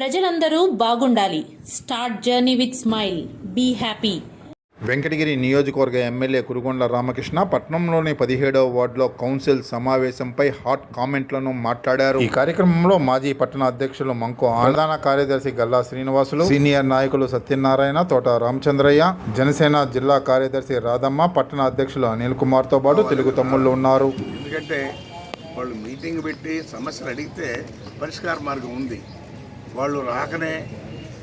ప్రజలందరూ బాగుండాలి. Start journey with smile be happy Venkatagiri నియోజకవర్గ ఎమ్మెల్యే కురుగొండ్ల రామకృష్ణ పట్నంలోని పదిహేడవ వార్డులో కౌన్సిల్ సమావేశంపై హాట్ కామెంట్లను మాట్లాడారు. ఈ కార్యక్రమంలో మాజీ పట్టణ అధ్యక్షులు మంకు ప్రధాన కార్యదర్శి గల్లా శ్రీనివాసులు సీనియర్ నాయకులు సత్యనారాయణ తోట రామచంద్రయ్య జనసేన జిల్లా కార్యదర్శి రాధమ్మ పట్టణ అధ్యక్షులు అనిల్ కుమార్తో పాటు తెలుగు తమ్ముళ్ళు ఉన్నారు. ఎందుకంటే వాళ్ళు మీటింగ్ పెట్టి సమస్యలు అడిగితే పరిష్కార మార్గం ఉంది. వాళ్ళు రాకనే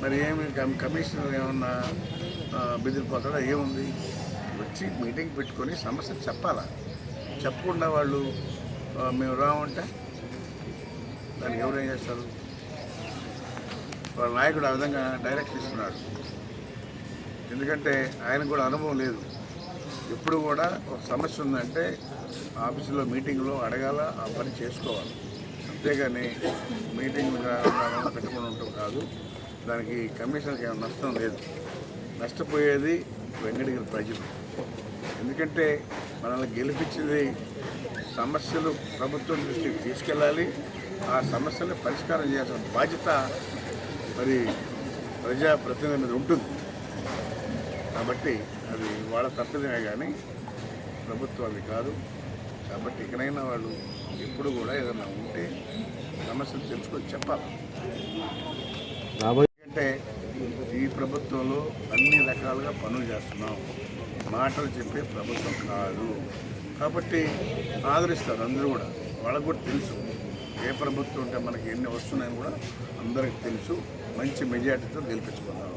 మరి ఏమి కమిషనర్ ఏమన్నా బెదిరిపోతాడా? ఏముంది? వచ్చి మీటింగ్ పెట్టుకొని సమస్య చెప్పాలా? చెప్పకుండా వాళ్ళు మేము రామంటే దానికి ఎవరేం చేస్తారు? వాళ్ళ నాయకుడు ఆ విధంగా డైరెక్ట్ ఇస్తున్నాడు ఎందుకంటే ఆయన కూడా అనుభవం లేదు. ఎప్పుడు కూడా ఒక సమస్య ఉందంటే ఆఫీసులో మీటింగ్లో అడగాల ఆ పని చేసుకోవాలి. అంతేగాని మీటింగ్ పెట్టుకుని ఉంటాం కాదు. దానికి కమిషన్కి ఏమైనా నష్టం లేదు. నష్టపోయేది వెంకటగిరి ప్రజలు. ఎందుకంటే మనల్ని గెలిపించింది సమస్యలు ప్రభుత్వం దృష్టికి తీసుకెళ్ళాలి. ఆ సమస్యలు పరిష్కారం చేయాల్సిన బాధ్యత మరి ప్రజాప్రతినిధి మీద ఉంటుంది. కాబట్టి అది వాళ్ళ తప్పిదమే కానీ ప్రభుత్వం అది కాదు. కాబట్టి ఇకనైనా వాళ్ళు ఎప్పుడు కూడా ఏదైనా ఉంటే సమస్యలు తెలుసుకొని చెప్పాలి. ఎందుకంటే ఈ ప్రభుత్వంలో అన్ని రకాలుగా పనులు చేస్తున్నాం. మాటలు చెప్పే ప్రభుత్వం కాదు. కాబట్టి ఆదరిస్తారు అందరూ కూడా. వాళ్ళకు కూడా తెలుసు. ఏ ప్రభుత్వం ఉంటే మనకి ఎన్ని వస్తున్నాయని కూడా అందరికి తెలుసు. మంచి మెజార్టీతో గెలిపించుకుందాం.